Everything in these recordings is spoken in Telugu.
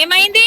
ఏమైంది?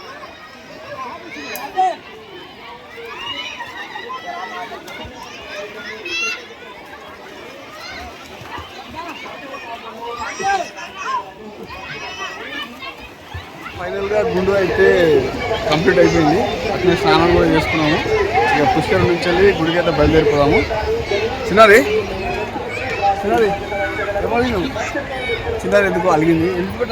ఫైనల్గా గుండు అయితే కంప్లీట్ అయిపోయింది. అట్లనే స్నానం కూడా చేసుకున్నాము. ఇక పుష్కరం నుంచి వెళ్ళి గుడికి అయితే బయలుదేరిపోదాము. చిన్నది చిన్నది ఏమడిగినావు? చిన్నది ఎందుకు అలిగింది. ఎందుకు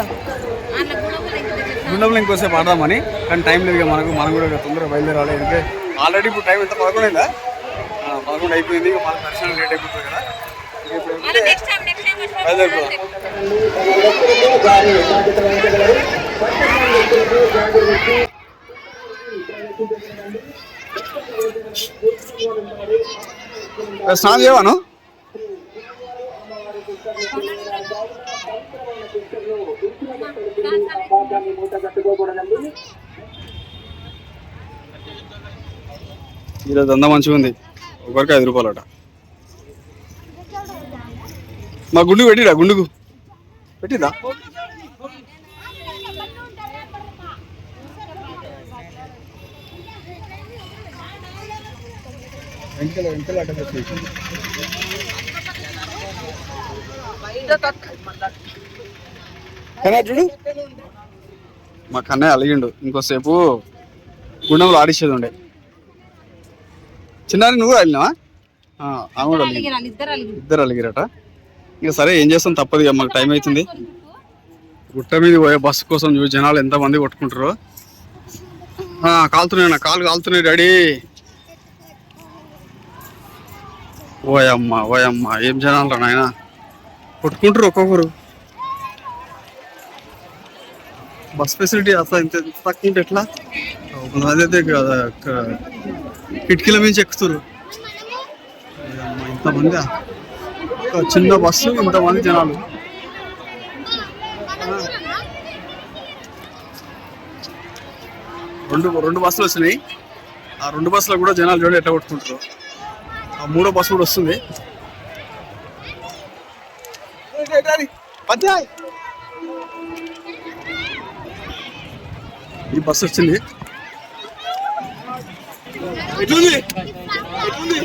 గుండంలో ఇంకోసేపు ఆడదామని. కానీ టైం లేదు మనకు. మనం కూడా తొందరగా బయలుదేరాలి. ఎందుకంటే ఆల్రెడీ ఇప్పుడు టైం ఎంత? పదకొండు అయిందా? ఆ, పదకొండు అయిపోయింది. ఇక మన దర్శనం లేట్ అయిపోతుంది కదా. బయలుదేరిపోదాం. స్నానం చేయవాను ఈరోజు అంతా మంచిగా ఉంది. ఒకరికి ఐదు రూపాయలట. మా గుండుకు పెట్టిరా గుండుకు. పెట్టిదా? వెంకల వెంకల అడ్డ పెట్టేసి కన్నా చూడు. మా కన్నయ్య అలిగిండు. ఇంకోసేపు గుండంలో ఆడిచ్చేది ఉండే. చిన్నారి నువ్వు కూడా అలిగినావా? ఆ, ఆమె కూడా అలిగింది. ఇద్దరు అలిగి ఇద్దరు అలిగిరట. ఇక సరే ఏం చేస్తాం? తప్పదు ఇక మాకు టైం అవుతుంది గుట్ట మీద పోయే బస్సు కోసం చూసి జనాలు ఎంతమంది కొట్టుకుంటారో. ఆ, కాలుతున్నాయి నా కాలు కాలుతున్నాయి డాడీ. ఓయమ్మ ఓయమ్మ ఏం జనాలు రా నాయన? కొట్టుకుంటారు ఒక్కొక్కరు. బస్ ఫెసిలిటీ అసలు ఇంత తక్కువ ఉంటే ఎట్లా అదైతే కిటికీల మించి ఎక్కుతారు ఇంతమంది? చిన్న బస్సు ఇంతమంది జనాలు. రెండు రెండు బస్సులు వచ్చినాయి. ఆ రెండు బస్సులో కూడా జనాలు చూడండి ఎట్లా కొట్టుకుంటారు ఆ మూడో బస్సు కూడా వస్తుంది. ఈ బస్సు వచ్చింది. ఎట్లుంది ఎట్లుంది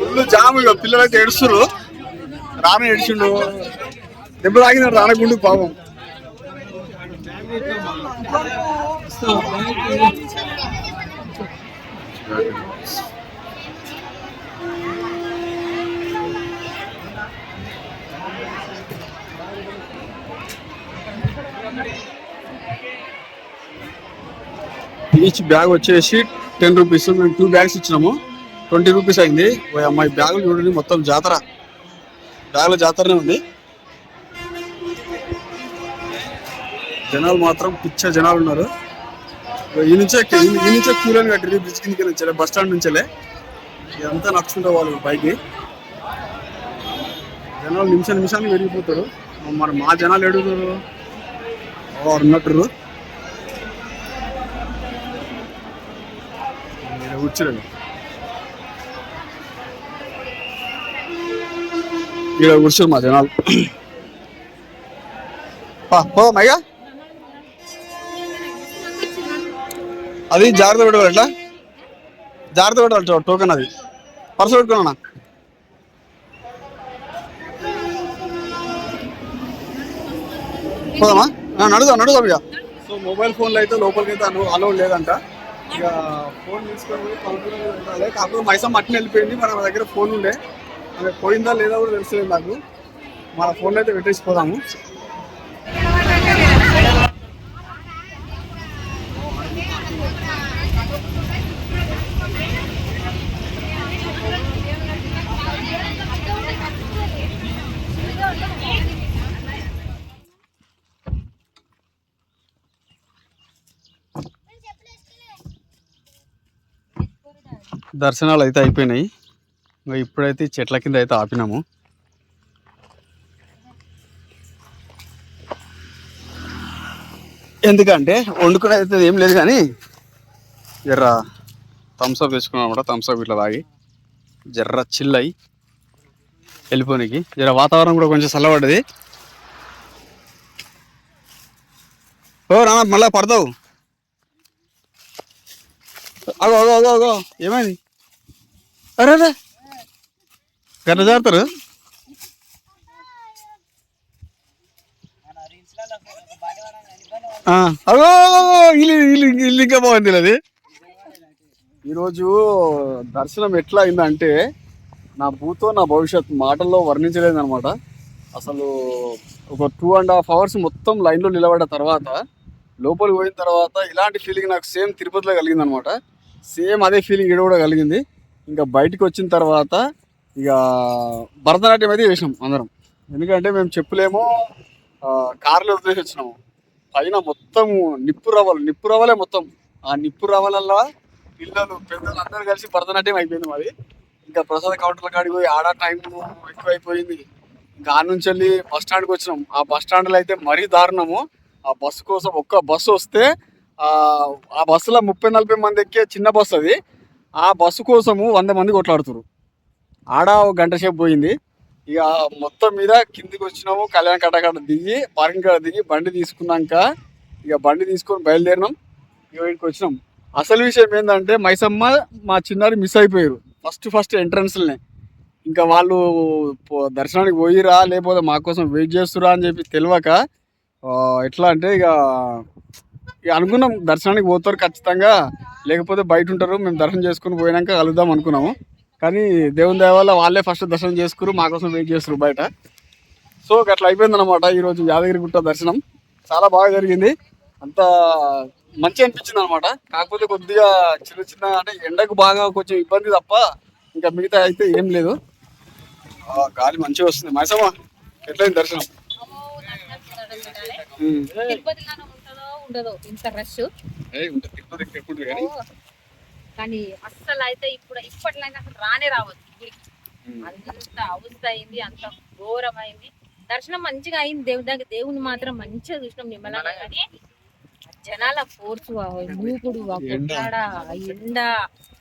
ఫుల్ జామ్ ఇక పిల్లలైతే ఏడుస్తున్నారు రాన ఏడ్చిండు. దెబ్బ తాగినాడు రాణగుండు పాపం. ఈచ్ బ్యాగ్ వచ్చేసి టెన్ రూపీస్ మేము టూ బ్యాగ్స్ ఇచ్చినాము. ట్వంటీ రూపీస్ అయింది. ఓ అమ్మాయి బ్యాగులు చూడండి మొత్తం జాతర. బ్యాగుల జాతరనే ఉంది. జనాలు మాత్రం పిచ్చ జనాలు ఉన్నారు. ఈ నుంచే ఈ నుంచే కూలని కట్టి బ్రిడ్జ్ కిందకి నుంచే బస్ స్టాండ్ నుంచేలే ఇదంతా నడుచుకుంటా వాళ్ళు పైకి జనాలు నిమిషం నిమిషానికి పెరిగిపోతారు మరి మా జనాలు ఎడుగుతారు వారు ఉన్నట్టు. కూర్చోండి ఇక్కడ కూర్చోరు మా జనాలు. పా, పో మైగా అది జాగ్రత్త పెట్టుకోవాలి ఎట్లా జాగ్రత్త పెట్టాలి టోకెన్ అది. పర్సు పెట్టుకున్నా పోదామా? నడుదా నడుదా ఇక. సో మొబైల్ ఫోన్లో అయితే లోపలికి అయితే అలౌడ్ లేదంట. ఇక ఫోన్ తీసుకొని పోయి కాకపోతే మైసమ్మ అట్నే వెళ్ళిపోయింది. మన దగ్గర ఫోన్ ఉండే. పోయిందా లేదా కూడా తెలుసలేదు నాకు. మన ఫోన్లో అయితే పెట్టేసి దర్శనాలు అయితే అయిపోయినాయి. ఇంకా ఇప్పుడైతే చెట్ల కింద అయితే ఆపినాము. ఎందుకంటే వండుకునేది అయితే ఏం లేదు కానీ జర్ర థమ్స్అప్ వేసుకున్నాం కూడా థమ్స్అప్ ఇట్లా తాగి జర్ర చిల్ వెళ్ళిపోనికి. జర వాతావరణం కూడా కొంచెం చల్లబడ్డది. ఓ రానా మళ్ళా పడతావు. అగో అగో అగో అగో ఏమైంది? అరే అరే. గట్ల జారుతారు? అగో ఇల్లు ఇల్లు ఇల్లు ఇంకా బాగుంది అది ఈరోజు దర్శనం ఎట్లా అయిందంటే నా భూతో నా భవిష్యత్ మాటల్లో వర్ణించలేదన్నమాట. అసలు ఒక టూ అండ్ హాఫ్ అవర్స్ మొత్తం లైన్లో నిలబడ్డ తర్వాత లోపలికి పోయిన తర్వాత ఇలాంటి ఫీలింగ్ నాకు సేమ్ తిరుపతిలో కలిగిందనమాట సేమ్ అదే ఫీలింగ్ ఇక్కడ కూడా కలిగింది. ఇంకా బయటికి వచ్చిన తర్వాత ఇక భరతనాట్యం అయితే చేసినాం అందరం. ఎందుకంటే మేము చెప్పులేమో కార్లో వదిలేసి వచ్చినాము. పైన మొత్తం నిప్పు రవ్వలు నిప్పు రవ్వలే మొత్తం. ఆ నిప్పు రవ్వలల్లో పిల్లలు పెద్దలు అందరూ కలిసి భరతనాట్యం అయిపోయింది మాది. ఇంకా ప్రసాద కౌంటర్ల కాడికి పోయి ఆడ టైం ఎక్కువైపోయింది. ఇంకా ఆ నుంచి వెళ్ళి బస్ స్టాండ్కి వచ్చినాం. ఆ బస్ స్టాండ్లో అయితే మరీ దారుణము. ఆ బస్సు కోసం ఒక్క బస్సు వస్తే ఆ బస్సులో ముప్పై నలభై మంది ఎక్కే చిన్న బస్సు అది. ఆ బస్సు కోసము వంద మంది కొట్లాడుతురు ఆడ ఒక గంట సేపు పోయింది. ఇక మొత్తం మీద కిందికి వచ్చినాము కళ్యాణ కట్టకాడ దిగి పార్కింగ్ కాడ దిగి బండి తీసుకున్నాక ఇక బండి తీసుకొని బయలుదేరినాం. ఇక ఇక్కడికి వచ్చినాం. అసలు విషయం ఏంటంటే మైసమ్మ మా చిన్నారి మిస్ అయిపోయారు. ఫస్ట్ ఫస్ట్ ఎంట్రన్స్లనే ఇంకా వాళ్ళు దర్శనానికి పోయిరా లేకపోతే మా కోసం వెయిట్ చేస్తురా అని చెప్పి తెలియక ఎట్లా అంటే ఇక అనుకున్నాం. దర్శనానికి పోతారు ఖచ్చితంగా. లేకపోతే బయట ఉంటారు. మేము దర్శనం చేసుకుని పోయినాక కలుద్దాం అనుకున్నాము. కానీ దేవుని దయ వల్ల వాళ్ళే ఫస్ట్ దర్శనం చేసుకురు. మా కోసం వెయిట్ చేస్తారు బయట. సో అట్లా అయిపోయింది అనమాట ఈరోజు యాదగిరి గుట్ట దర్శనం. చాలా బాగా జరిగింది. అంత మంచి అనిపించింది అనమాట కాకపోతే కొద్దిగా చిన్న చిన్న అంటే ఎండకు బాగా కొంచెం ఇబ్బంది తప్ప ఇంకా మిగతా అయితే ఏం లేదు. గాలి మంచిగా వస్తుంది. మైసమ్మ ఎట్లయింది దర్శనం? ఉండదో ఇంత రష్ కానీ. అస్సలు అయితే ఇప్పుడు ఇప్పటిలాగా అసలు రానే రావద్దు గుడికి. అంత అవస్థ అయింది అంత ఘోరమైంది. దర్శనం మంచిగా అయింది దేవుని దగ్గర దేవుని మాత్రం మంచిగా చూసినాం నిమ్మలంగా కానీ జనాల ఫోర్స్ మూకుడు ఎండ. కొట్లాడ ఆ ఎండ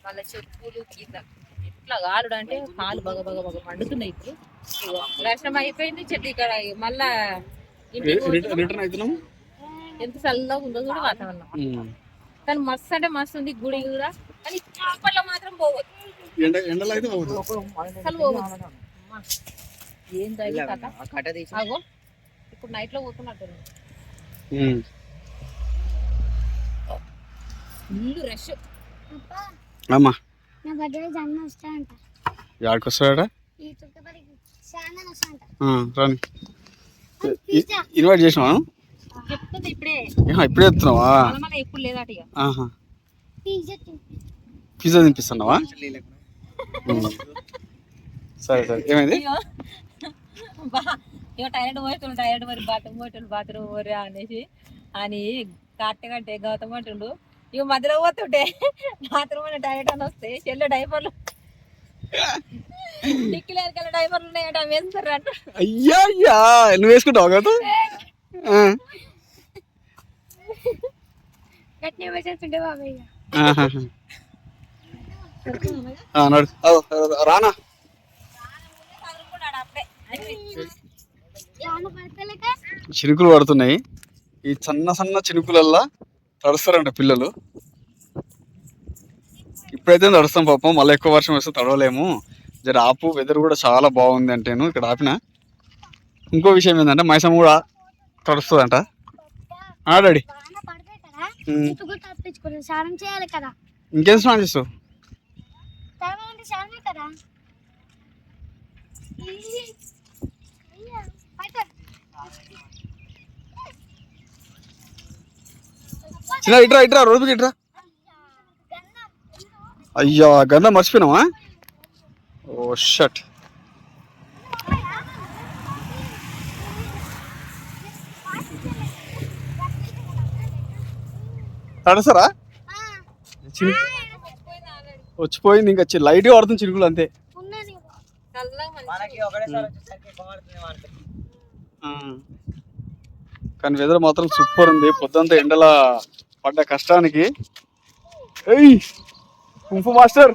వాళ్ళ చెప్పులు కింద. ఎట్లా గాలుడు అంటే కాలు బగ బగ బగ మండుతున్నాయి ఇప్పుడు. దర్శనం అయిపోయింది చెట్టు ఇక్కడ మళ్ళా. రిటర్న్ అవుతున్నాం. ఎంత చల్లగా ఉందో కూడా వాతావరణం. కానీ మస్తు అంటే మస్తు ఉంది గుడి కూడా. కానీ ఇప్పట్లో మాత్రం అసలు అమ్మా, ఏం తగ్గి ఇప్పుడు నైట్లో పోతున్నట్టు. ఫుల్ రష్ అమ్మా. నా బర్త్డే జన్మ వస్తా అంట యాడికి వస్తాడా ఈ చుట్టుపక్కల చాలా వస్తా అంట రాని. ఇ- ఇన్వైట్ చేసినావా? చెప్తుంది ఇప్పుడే. ఇప్పుడే చెప్తున్నావా? ఎప్పుడు లేదట పిజ్జా తినిపిస్తున్నావా. సరే సరే. ఏమైంది? ఇక టైర్డ్ పోయేటోళ్ళు టైర్డ్ మరి బాత్రూమ్ పోయేటోళ్ళు బాత్రూమ్ పోరే అనేసి అని కట్టగంటే గౌతమ్ అంటుండు. ఇక మధ్యలో పోతుంటే బాత్రూమ్ అని టైర్డ్ అని వస్తే చెల్లె డైపర్లు డిక్కిలు ఎరకల డైపర్లు ఉన్నాయట అవి వేస్తారు అంట అయ్యా అయ్యా నువ్వు వేసుకుంటావు కదా రానా? చినుకులు పడుతున్నాయి. ఈ సన్న సన్న చినుకులల్లా తడుస్తారంట పిల్లలు. ఇప్పుడైతే తడుస్తాం పాపం. మళ్ళీ ఎక్కువ వర్షం వస్తే తడవలేము. జర ఆపు వెదర్ కూడా చాలా బాగుంది అంటేను. ఇక్కడ ఆపిన. ఇంకో విషయం ఏంటంటే మైసమ్మ కూడా తడుస్తుందంట? ఆ డాడీ. వాన పడితే కదా ఉమ్. చుట్టూ కూడా తప్పించుకోలేదు. స్నానం చేయాలి కదా. ఇంకేం స్నానం చేస్తావు. చిన్న ఇట్రా ఇట్రా రోడ్డు మీద ఇట్రా గన్నం. అయ్యా గంధం మర్చిపోయినావా? ఓ షట్. చిన్ వచ్చిపోయింది ఇంకా చి- లైట్గా పడుతుంది చిరుకులు అంతే. కానీ వెదర్ మాత్రం సూపర్ ఉంది. పొద్దుంతా ఎండల పడ్డ కష్టానికి. ఏయ్! Kung fu master!